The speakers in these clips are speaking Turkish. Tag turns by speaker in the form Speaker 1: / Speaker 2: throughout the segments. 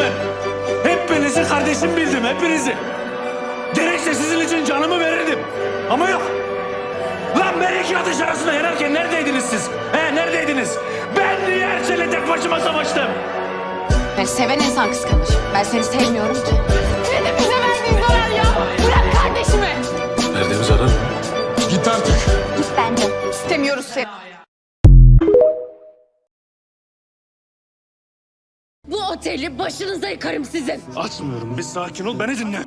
Speaker 1: ben. Hepinizi kardeşim bildim, hepinizi. Gerekse sizin için canımı verirdim. Ama yok. Lan ben iki atış arasında yanarken neredeydiniz siz? He neredeydiniz? Ben niye her şeyle tek başıma savaştım?
Speaker 2: Ben seven insan kıskanır. Ben seni sevmiyorum ki.
Speaker 3: Ne de bize verdiğin zarar ya. Bırak kardeşimi.
Speaker 1: Verdiğim zarar mı?
Speaker 4: Git artık.
Speaker 2: Bence. İstemiyoruz seni.
Speaker 3: Oteli başınıza yıkarım sizin.
Speaker 1: Açmıyorum. Bir sakin ol, beni dinle.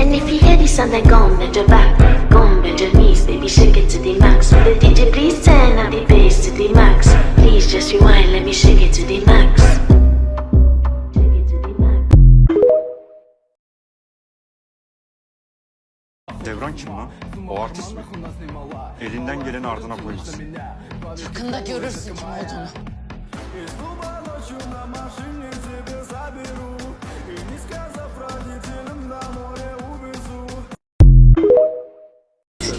Speaker 5: And if you hear this song, then go on, bend your back, go on, bend your knees, baby, shake it to the max. Will the DJ please
Speaker 6: Devran kim lan? O artist mi? Elinden geleni ardına koymaz.
Speaker 2: Yakında görürsün kim olduğunu.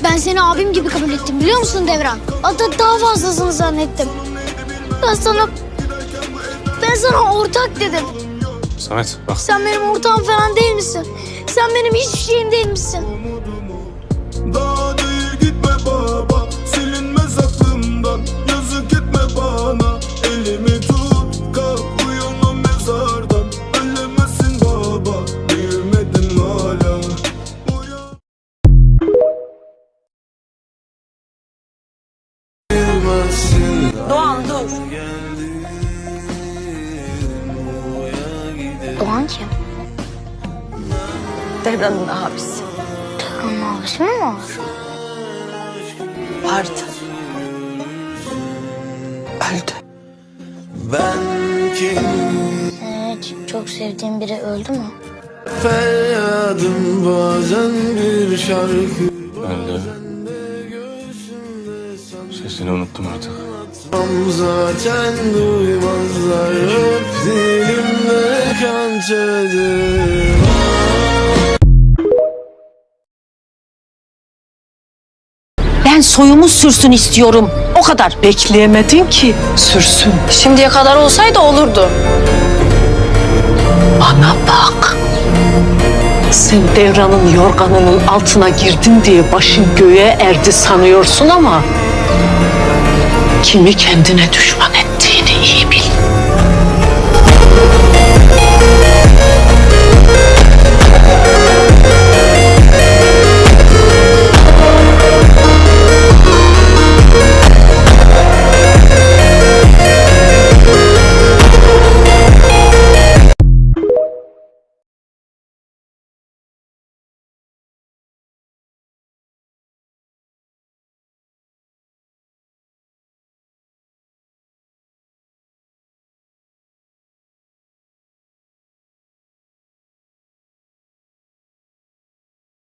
Speaker 7: Ben seni abim gibi kabul ettim biliyor musun Devran? Hatta daha fazlasını zannettim. Ben sana... Ben sana ortak dedim.
Speaker 1: Samet bak.
Speaker 7: Sen benim ortağım falan değil misin? Sen benim hiçbir şeyim değil misin? Doğan kim?
Speaker 2: Devran'ın abisi.
Speaker 7: Devran'ın abisi mi var?
Speaker 2: Vardı. Öldü.
Speaker 4: Ben kim?
Speaker 7: Hiç çok sevdiğin biri öldü mü?
Speaker 4: Feryadım bazen bir şarkı.
Speaker 1: De sesini unuttum artık.
Speaker 4: Zaten duymazlar hep dilimde kançedir.
Speaker 8: Ben soyumu sürsün istiyorum. O kadar. Bekleyemedin ki sürsün.
Speaker 2: Şimdiye kadar olsaydı olurdu.
Speaker 8: Bana bak. Sen devranın yorganının altına girdin diye başın göğe erdi sanıyorsun ama kimi kendine düşman